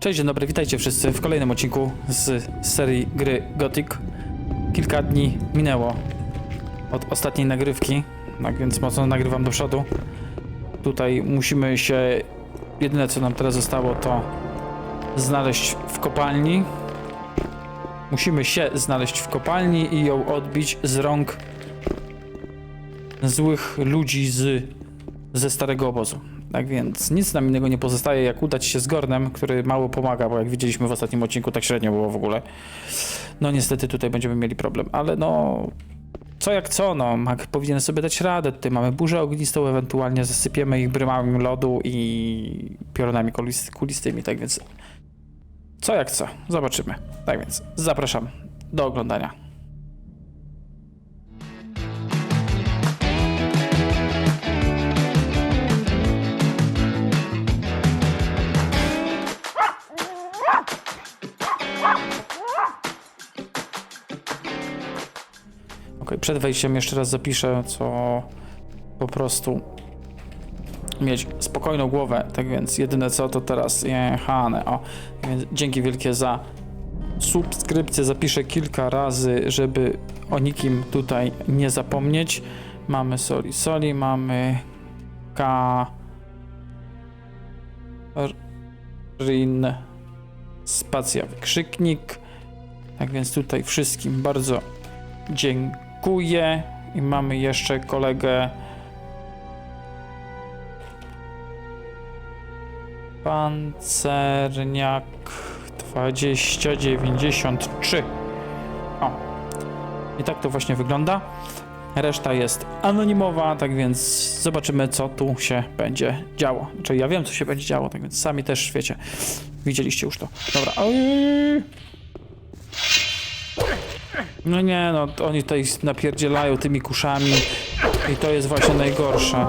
Cześć, dzień dobry, witajcie wszyscy w kolejnym odcinku z serii gry Gothic. Kilka dni minęło od ostatniej nagrywki, tak więc mocno nagrywam do przodu. Tutaj musimy się, jedyne co nam teraz zostało to znaleźć w kopalni. Musimy się znaleźć w kopalni i ją odbić z rąk złych ludzi z, ze starego obozu. Tak więc nic nam innego nie pozostaje, jak udać się z Gornem, który mało pomaga, bo jak widzieliśmy w ostatnim odcinku, tak średnio było w ogóle. No niestety tutaj będziemy mieli problem, ale no... Co jak co, no, Mag powinien sobie dać radę. Tutaj mamy burzę ognistą, ewentualnie zasypiemy ich brymami lodu i piorunami kulis- kulistymi, tak więc... Co jak co, zobaczymy. Tak więc zapraszam do oglądania. Przed wejściem jeszcze raz zapiszę, co po prostu mieć spokojną głowę. Tak więc jedyne co to teraz jechane. O, więc dzięki wielkie za subskrypcję. Zapiszę kilka razy, żeby o nikim tutaj nie zapomnieć. Mamy soli, soli, mamy K. Rin. Spacja, wykrzyknik. Tak więc tutaj wszystkim bardzo dziękuję. I mamy jeszcze kolegę Pancerniak 2093. O. I tak to właśnie wygląda. Reszta jest anonimowa, tak więc zobaczymy, co tu się będzie działo. Znaczy, ja wiem, co się będzie działo, tak więc sami też wiecie. Widzieliście już to. Dobra. Oj. No nie, no oni tutaj napierdzielają tymi kuszami i to jest właśnie najgorsze.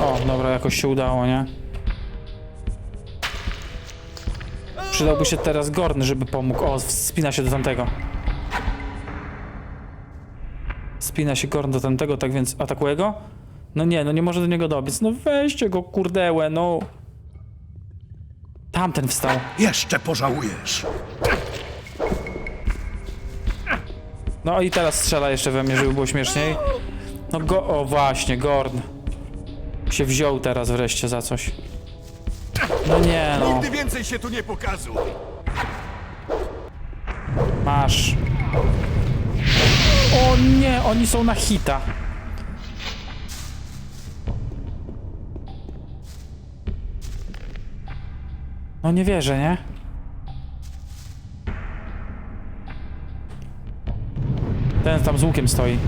O, dobra, jakoś się udało, nie? Przydałby się teraz Gorn, żeby pomógł. O, spina się do tamtego. Spina się Gorn do tamtego, tak więc atakuje go? No nie, no nie może do niego dobiec. No weźcie go, kurdełę, no. Tamten wstał. Jeszcze pożałujesz. No i teraz strzela jeszcze we mnie, żeby było śmieszniej. No go... O właśnie, Gorn. Się wziął teraz wreszcie za coś. No nie no, Nigdy więcej się tu nie pokazuj. masz. O nie, oni są na hita. No nie wierzę, nie? Ten tam z łukiem stoi.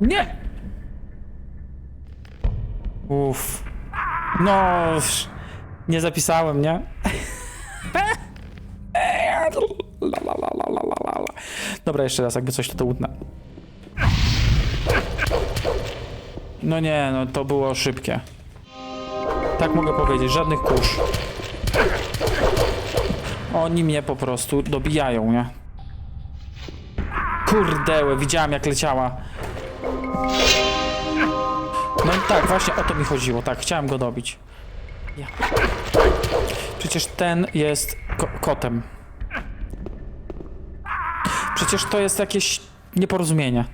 Nie! Uff. No, nie zapisałem, nie? Dobra, jeszcze raz, jakby coś to to. No nie, no to było szybkie. Tak mogę powiedzieć, żadnych kurz. Oni mnie po prostu dobijają, nie? Kurdełe, widziałam jak leciała. No i tak, właśnie o to mi chodziło, tak, chciałem go dobić. Ja. Przecież ten jest ko kotem. Przecież to jest jakieś nieporozumienie.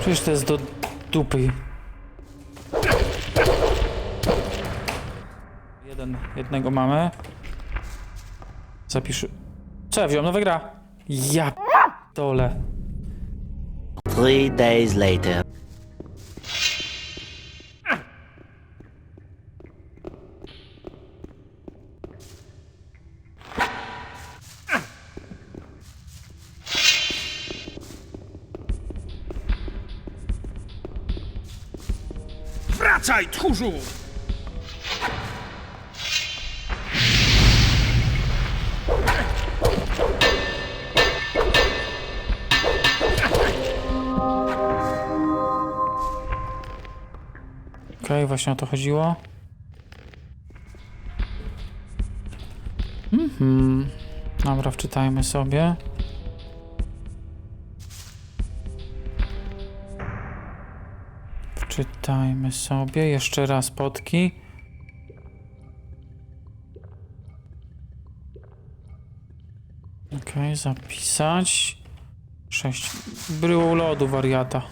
Przecież to jest do dupy. Jeden, jednego mamy. Zapisz. Co ja wziąłem? Nowa gra. Ja dole. Three days later. Tchórzu! Okej, właśnie o to chodziło. Mhm. Dobra, wczytajmy sobie. Wczytajmy sobie jeszcze raz potki. Okej, zapisać. Sześć. Bryłą lodu wariata.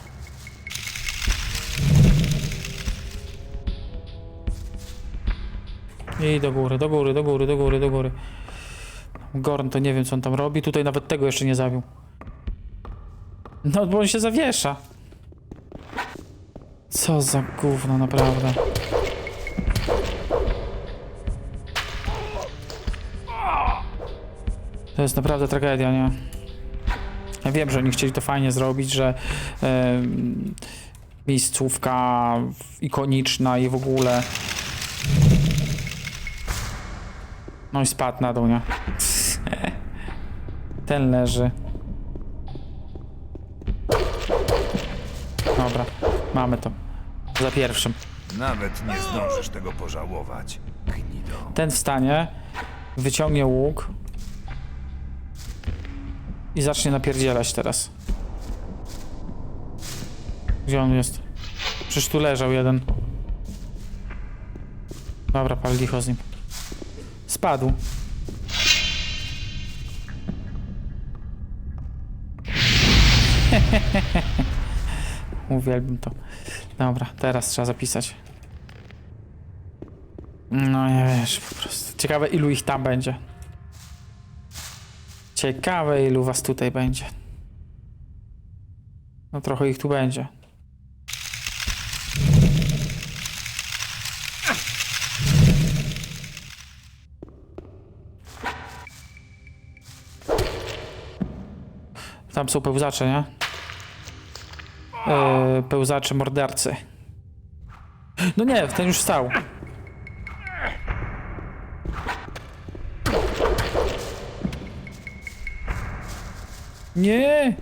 I do góry, do góry, do góry, do góry, do góry. Gorn to nie wiem co on tam robi. Tutaj nawet tego jeszcze nie zabił. No bo on się zawiesza. Co za gówno, naprawdę. To jest naprawdę tragedia, nie? Ja wiem, że oni chcieli to fajnie zrobić, że em, miejscówka ikoniczna i w ogóle. No i spadł na dół, nie? Ten leży. Dobra, mamy to. Za pierwszym. Nawet nie zdążysz tego pożałować, gnido. Ten wstanie, wyciągnie łuk i zacznie napierdzielać teraz. Gdzie on jest? Przecież tu leżał jeden. Dobra, pal licho z nim. Spadł. Uwielbiam to. Dobra, teraz trzeba zapisać. No nie wiesz, po prostu. Ciekawe ilu ich tam będzie. Ciekawe ilu was tutaj będzie. No trochę ich tu będzie. Tam są pełzacze, nie? Yy, mordercy. No nie, ten już stał. Nie!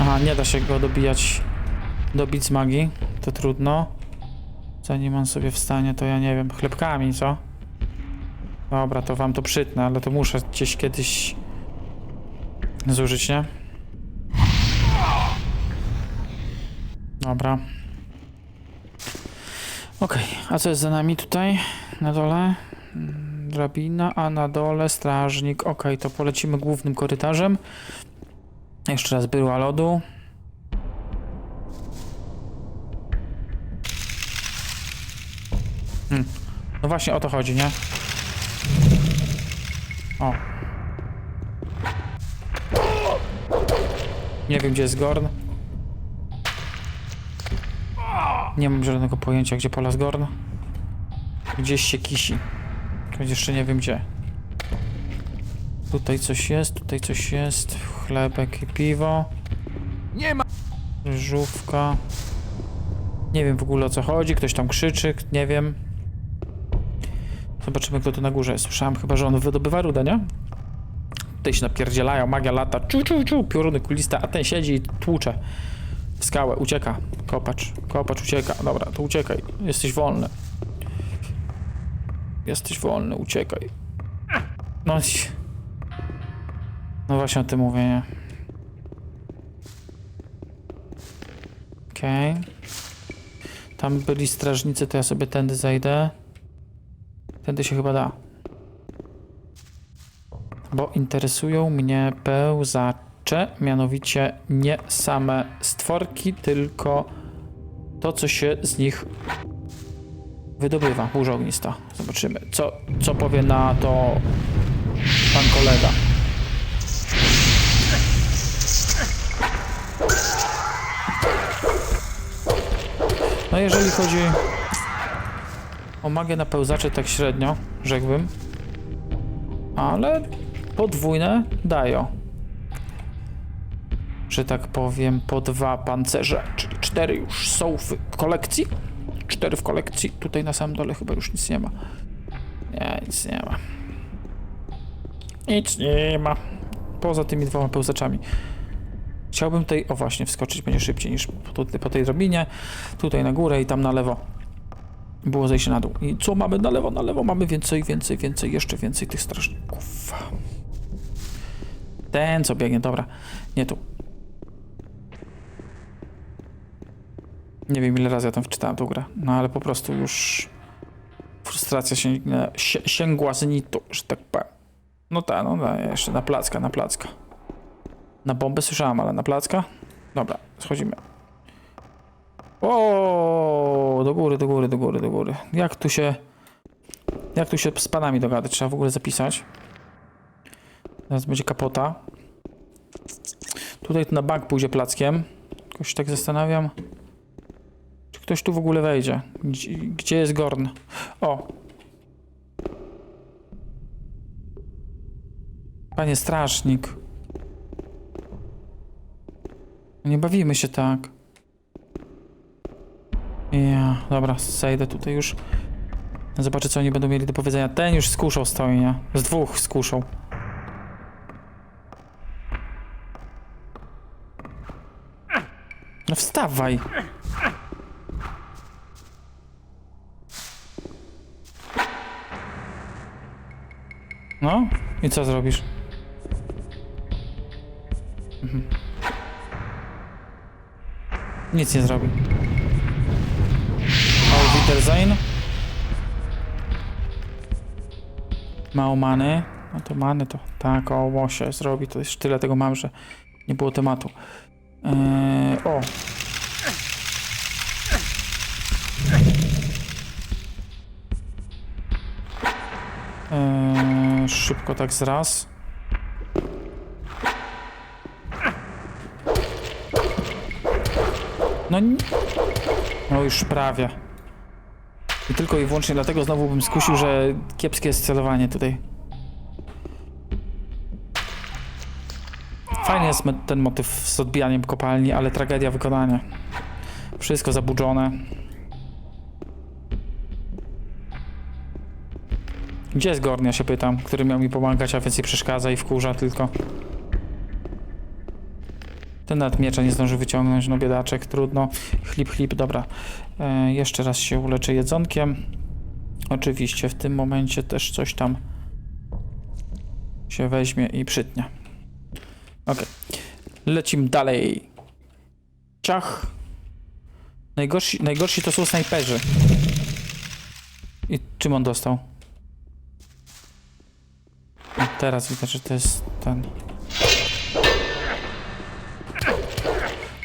Aha, nie da się go dobijać. Dobić z magii. To trudno. Zanim on sobie wstanie, to ja nie wiem. Chlebkami, co? Dobra, to wam to przytnę, ale to muszę gdzieś kiedyś zużyć, nie? Dobra. Okej, a co jest za nami tutaj? Na dole? Drabina, a na dole strażnik. Okej, to polecimy głównym korytarzem. Jeszcze raz była lodu. Hmm. No właśnie o to chodzi, nie? O. Nie wiem, gdzie jest Gorn. Nie mam żadnego pojęcia, gdzie pola Gorn. Gdzieś się kisi. Jeszcze nie wiem gdzie. Tutaj coś jest, tutaj coś jest. Chlebek i piwo. Nie ma... Żówka. Nie wiem w ogóle o co chodzi. Ktoś tam krzyczy, nie wiem. Zobaczymy kto tu na górze. Słyszałem chyba, że on wydobywa rudę, nie? Tutaj się napierdzielają, magia lata, czu, czu, czu, pioruny kuliste, a ten siedzi i tłucze w skałę, ucieka. Kopacz, kopacz ucieka. Dobra, to uciekaj. Jesteś wolny. Jesteś wolny, uciekaj. No, no właśnie o tym mówię, nie? Okej. Tam byli strażnicy, to ja sobie tędy zajdę. Tędy się chyba da. Bo interesują mnie pełzacze, mianowicie nie same stworki, tylko to, co się z nich wydobywa. Burza ognista. Zobaczymy, co, co powie na to pan kolega. No jeżeli chodzi o magię na pełzacze tak średnio, rzekłbym. Ale podwójne dają. Że tak powiem, po dwa pancerze, czyli cztery już są w kolekcji. Cztery w kolekcji. Tutaj na samym dole chyba już nic nie ma. Nie, nic nie ma. Nic nie ma. Poza tymi dwoma pełzaczami. Chciałbym tutaj, o właśnie, wskoczyć będzie szybciej niż po, po tej drobinie. Tutaj na górę i tam na lewo. Było zejście na dół. I co mamy na lewo? Na lewo mamy więcej, więcej, więcej, jeszcze więcej tych strażników. Ten, co biegnie, dobra. Nie tu. Nie wiem, ile razy ja tam wczytałem tą grę. No ale po prostu już frustracja się, si- sięgła zenitu, że tak powiem. No tak, no tak, jeszcze na placka, na placka. Na bombę słyszałem, ale na placka? Dobra, schodzimy. O, do góry, do góry, do góry, do góry. Jak tu się... Jak tu się z panami dogadać? Trzeba w ogóle zapisać. Teraz będzie kapota. Tutaj na bank pójdzie plackiem. Tylko się tak zastanawiam. Czy ktoś tu w ogóle wejdzie? Gdzie, gdzie jest Gorn? O! Panie strażnik. Nie bawimy się tak. Ja, dobra, zejdę tutaj już. Zobaczę, co oni będą mieli do powiedzenia. Ten już z kuszą stoi, nie? Z dwóch z kuszą. No wstawaj. No i co zrobisz? Mhm. Nic nie zrobi. Wiedersehen. Mało many. No to many to tak, o łosie zrobi. To już tyle tego mam, że nie było tematu. Eee, o. Eee, szybko tak zraz. No. No już prawie. I tylko i wyłącznie dlatego znowu bym skusił, że kiepskie jest celowanie tutaj. Fajny jest ten motyw z odbijaniem kopalni, ale tragedia wykonania. Wszystko zabudzone. Gdzie jest Gorn, ja się pytam, który miał mi pomagać, a więcej przeszkadza i wkurza tylko. Ten nawet miecza nie zdąży wyciągnąć, no biedaczek, trudno. Chlip, chlip, dobra. E, jeszcze raz się uleczę jedzonkiem. Oczywiście w tym momencie też coś tam się weźmie i przytnie. Okej. Lecimy dalej. Ciach. Najgorsi, najgorsi to są snajperzy. I czym on dostał? Teraz widać, że to jest ten.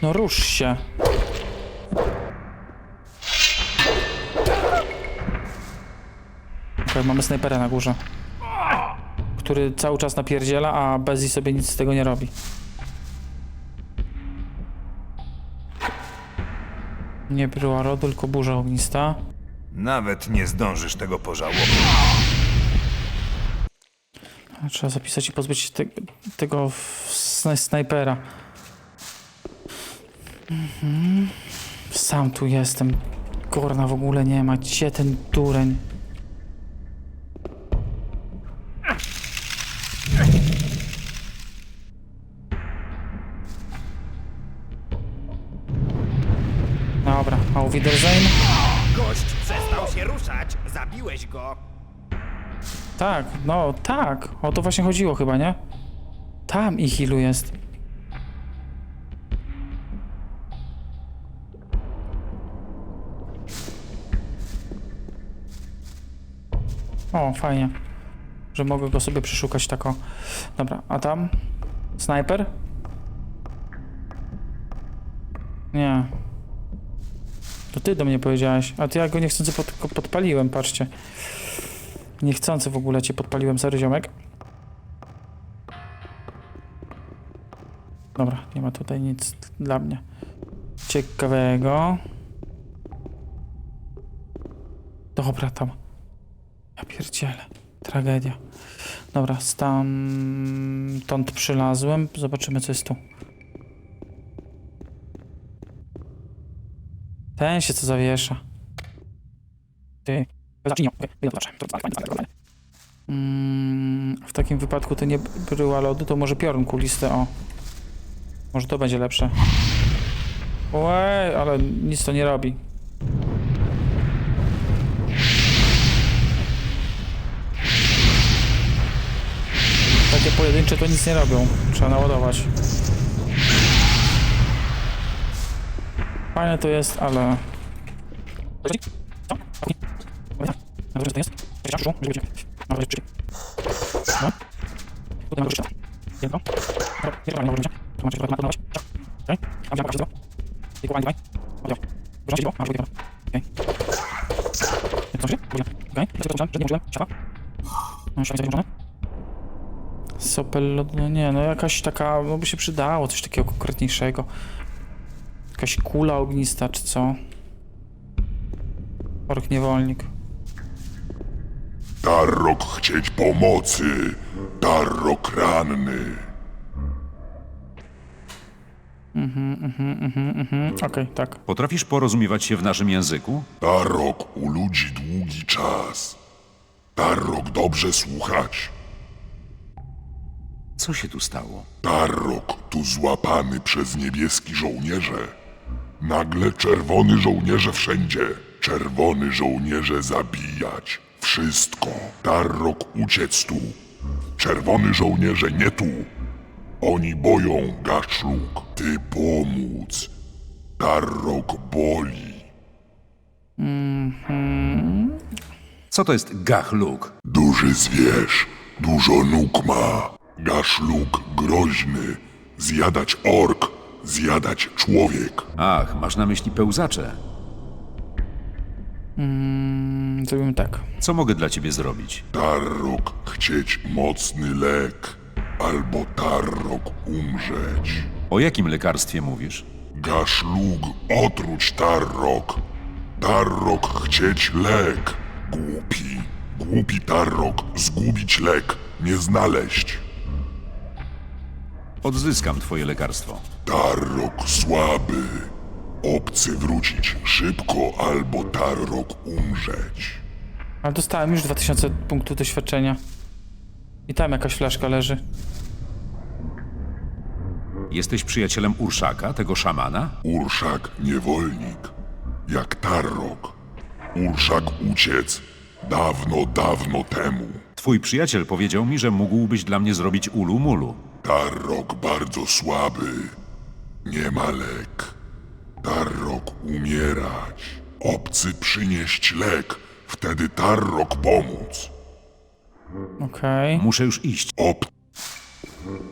No rusz się. Okej, mamy snajpera na górze. Który cały czas napierdziela, a Bezzi sobie nic z tego nie robi. Nie była rodu, tylko burza ognista. Nawet nie zdążysz tego pożałować. Trzeba zapisać i pozbyć się te, tego sna- snajpera. Mhm. Sam tu jestem. Gorna w ogóle nie ma. Gdzie ten dureń? Dobra, auf Wiedersehen. Gość przestał się ruszać. Zabiłeś go. Tak, no tak. O to właśnie chodziło chyba, nie? Tam ich ilu jest. O, fajnie. Że mogę go sobie przeszukać tako. Dobra, a tam? Snajper? Nie. To ty do mnie powiedziałeś, a ty ja go niechcący pod, podpaliłem, patrzcie. Niechcący w ogóle cię podpaliłem, sorry ziomek. Dobra, nie ma tutaj nic dla mnie ciekawego. Dobra, tam. Ja pierdzielę. Tragedia. Dobra, stamtąd przylazłem. Zobaczymy, co jest tu. Ten się co zawiesza. Ty. Mm, w takim wypadku to nie bryła lodu, to może piorun kulisty, o. Może to będzie lepsze. Ojej, ale nic to nie robi. Pojedyncze to nic nie robią. Trzeba naładować. Fajne to jest, ale... Dobrze, Sopel, no nie, no jakaś taka, no by się przydało, coś takiego konkretniejszego. Jakaś kula ognista, czy co? Ork niewolnik. Tarrok chcieć pomocy, Tarrok ranny. Mhm, okej, tak. Potrafisz porozumiewać się w naszym języku? Tarrok u ludzi długi czas. Tarrok dobrze słuchać. Co się tu stało? Tarrok tu złapany przez niebieski żołnierze. Nagle czerwony żołnierze wszędzie. Czerwony żołnierze zabijać. Wszystko. Tarrok uciec tu. Czerwony żołnierze nie tu. Oni boją, Gaszluk. Ty pomóc. Tarrok boli. Co to jest gachluk? Duży zwierz, dużo nóg ma. Gaszluk groźny. Zjadać ork, zjadać człowiek. Ach, masz na myśli pełzacze. Mm, Zrobimy tak. Co mogę dla ciebie zrobić? Tarrok chcieć mocny lek, albo Tarrok umrzeć. O jakim lekarstwie mówisz? Gaszlug otruć Tarrok. Tarrok chcieć lek. Głupi, głupi Tarrok zgubić lek, nie znaleźć. Odzyskam twoje lekarstwo. Tarrok słaby. Obcy wrócić szybko, albo Tarrok umrzeć. Ale dostałem już 2000 punktów doświadczenia. I tam jakaś flaszka leży. Jesteś przyjacielem Urszaka, tego szamana? Urszak niewolnik, jak Tarrok. Urszak uciec dawno, dawno temu. Twój przyjaciel powiedział mi, że mógłbyś dla mnie zrobić ulu mulu. Tarrok bardzo słaby, nie ma lek. Tarrok umierać. Obcy przynieść lek, wtedy Tarrok pomóc. Okej. Muszę już iść. Ob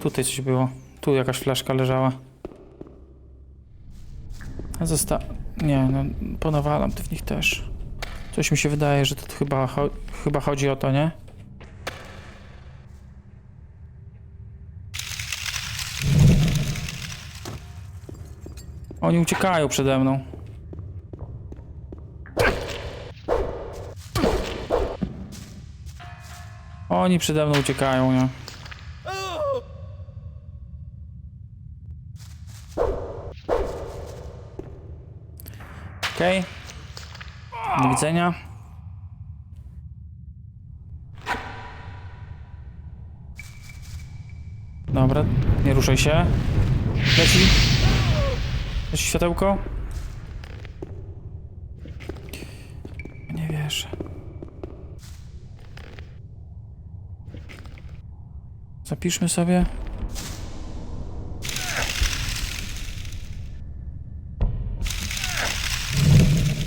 Tutaj coś było. Tu jakaś flaszka leżała. A zosta... Nie, no ponawalam w nich też. Coś mi się wydaje, że to chyba, cho chyba chodzi o to, nie? Oni uciekają przede mną. Oni przede mną uciekają, nie? Okej. Do widzenia. Dobra, nie ruszaj się. Leci. Leci światełko. Nie wierzę. Zapiszmy sobie.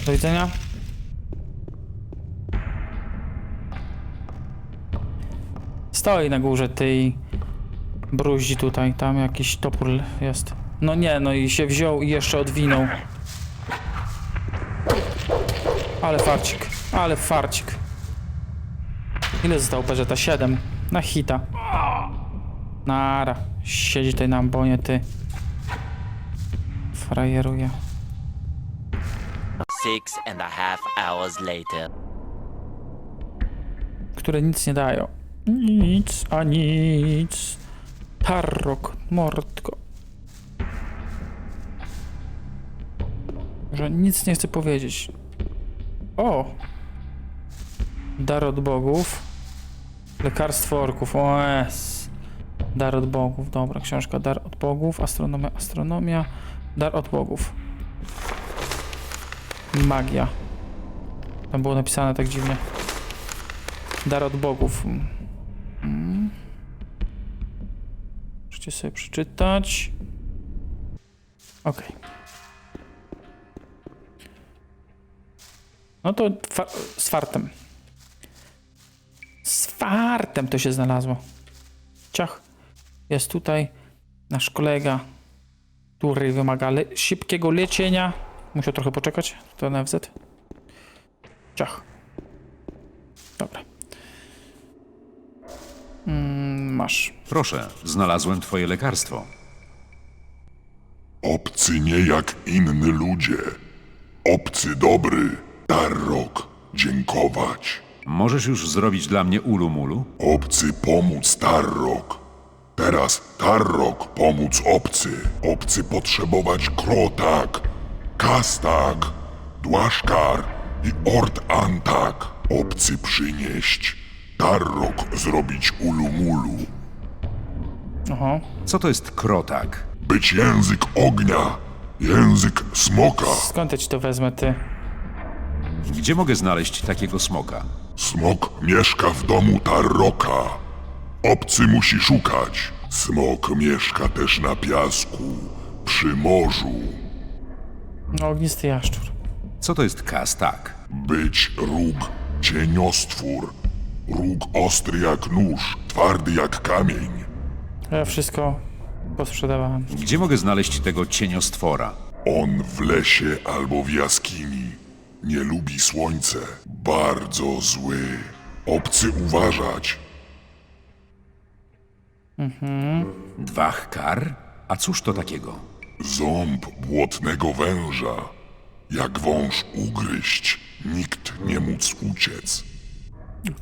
Do widzenia. Stoi na górze tej bruździ tutaj. Tam jakiś topór jest. No nie, no i się wziął i jeszcze odwinął. Ale farcik, ale farcik. Ile zostało PZ? 7. Na hita. Nara. Siedzi tutaj na ambonie, ty. Frajeruje. Six and a half hours later. które nic nie dają. Nic, a nic. Tarrok, mordko. Że nic nie chcę powiedzieć. O! Dar od bogów. Lekarstwo orków. O. Dar od bogów, dobra, książka Dar od bogów, astronomia, astronomia, dar od bogów. Magia. Tam było napisane tak dziwnie. Dar od bogów. Mm. Możecie sobie przeczytać. Okej. No to z fartem. Z fartem to się znalazło. Ciach. Jest tutaj nasz kolega, który wymaga le- szybkiego leczenia. Musiał trochę poczekać. To NFZ. Ciach. Dobra. Mm, masz. Proszę, znalazłem twoje lekarstwo. Obcy nie jak inni ludzie. Obcy dobry. Tarrok, dziękować. Możesz już zrobić dla mnie ulu mulu? Obcy pomóc Tarrok. Teraz Tarrok pomóc obcy. Obcy potrzebować Krotak, Kastak, Dłaszkar i Ort Antak. Obcy przynieść. Tarrok zrobić ulumulu. Oho. Co to jest krotak? Być język ognia, język smoka. Skąd ja ci to wezmę, ty? Gdzie mogę znaleźć takiego smoka? Smok mieszka w domu Tarroka. Obcy musi szukać. Smok mieszka też na piasku, przy morzu. No, ognisty jaszczur. Co to jest kastak? Być róg, cieniostwór. Róg ostry jak nóż, twardy jak kamień. Ja wszystko posprzedawałem. Gdzie mogę znaleźć tego cieniostwora? On w lesie albo w jaskini. Nie lubi słońce. Bardzo zły. Obcy uważać. Dwach kar? A cóż to takiego? Ząb błotnego węża. Jak wąż ugryźć, nikt nie móc uciec.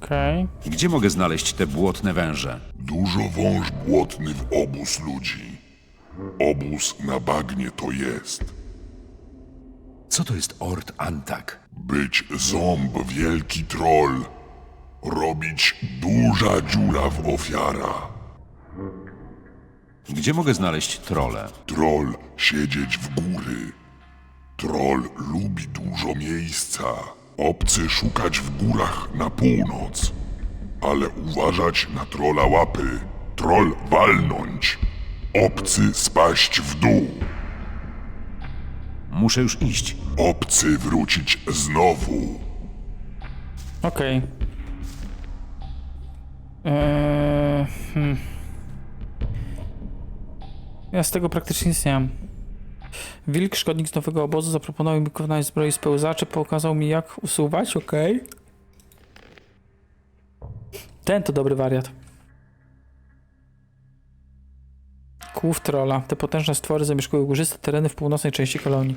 Okej. Gdzie mogę znaleźć te błotne węże? Dużo wąż błotny w obóz ludzi. Obóz na bagnie to jest. Co to jest Ort Antak? Być ząb wielki troll. Robić duża dziura w ofiara. Gdzie mogę znaleźć trole? Troll siedzieć w góry. Troll lubi dużo miejsca. Obcy szukać w górach na północ. Ale uważać na trola łapy. Troll walnąć. Obcy spaść w dół. Muszę już iść. Obcy wrócić znowu. Okej. Eee, hmm. Ja z tego praktycznie nic nie mam. Wilk, szkodnik z nowego obozu, zaproponował mi wykonanie zbroi z pełzaczy, pokazał mi jak usuwać, okej. Ten to dobry wariat. Kłów trola. Te potężne stwory zamieszkują górzyste tereny w północnej części kolonii.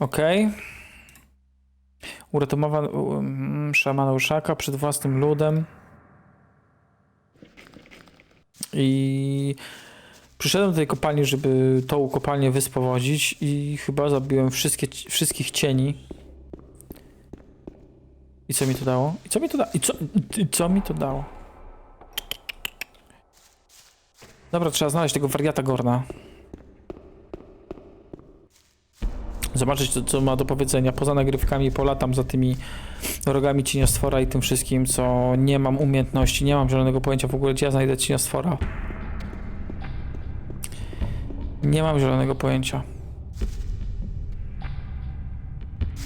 Okej. Uratował um, szamana Uszaka przed własnym ludem. I przyszedłem do tej kopalni, żeby tą kopalnię wyspowodzić i chyba zabiłem wszystkie, wszystkich cieni. I co mi to dało? I co mi to dało? I co, i co mi to dało? Dobra, trzeba znaleźć tego wariata Gorna. Zobaczyć, co, co ma do powiedzenia. Poza nagrywkami polatam za tymi rogami cieniostwora i tym wszystkim, co nie mam umiejętności, nie mam zielonego pojęcia w ogóle, gdzie ja znajdę cieniostwora. Nie mam zielonego pojęcia.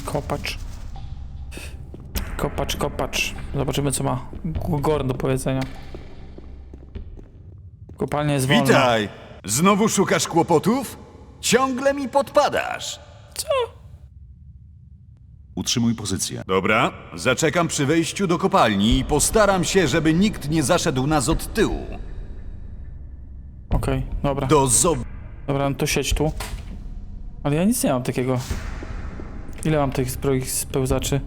Kopacz. Kopacz, kopacz. Zobaczymy, co ma Gorn do powiedzenia. Kopalnia jest wolna. Witaj! Znowu szukasz kłopotów? Ciągle mi podpadasz. Utrzymuj pozycję. Dobra, zaczekam przy wejściu do kopalni i postaram się, żeby nikt nie zaszedł nas od tyłu. Okej, dobra. Do zob... Dobra, no to siedź tu. Ale ja nic nie mam takiego. Ile mam tych zbroi z pełzaczy?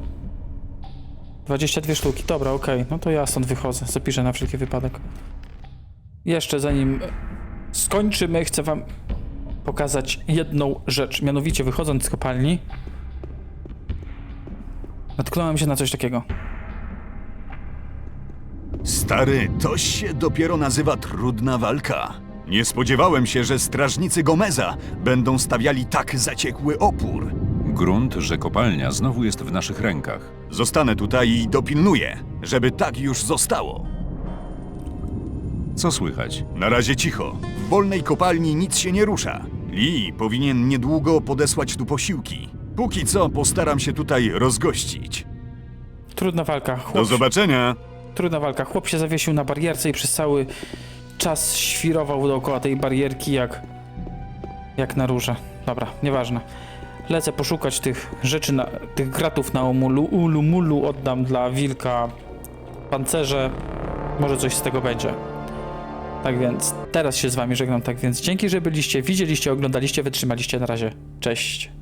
22 sztuki, dobra, okej. No to ja stąd wychodzę, zapiszę na wszelki wypadek. Jeszcze zanim skończymy, chcę wam pokazać jedną rzecz. Mianowicie wychodząc z kopalni, natknąłem się na coś takiego. Stary, to się dopiero nazywa trudna walka. Nie spodziewałem się, że strażnicy Gomeza będą stawiali tak zaciekły opór. Grunt, że kopalnia znowu jest w naszych rękach. Zostanę tutaj i dopilnuję, żeby tak już zostało. Co słychać? Na razie cicho. W wolnej kopalni nic się nie rusza. Lee powinien niedługo podesłać tu posiłki. Póki co postaram się tutaj rozgościć. Trudna walka. Chłop, Do zobaczenia! trudna walka. Chłop się zawiesił na barierce i przez cały czas świrował dookoła tej barierki jak jak na róże. Dobra, nieważne. Lecę poszukać tych rzeczy, na, tych gratów na umulu, ulumulu oddam dla wilka pancerze. Może coś z tego będzie. Tak więc teraz się z wami żegnam. Tak więc dzięki, że byliście, widzieliście, oglądaliście, wytrzymaliście. Na razie. Cześć.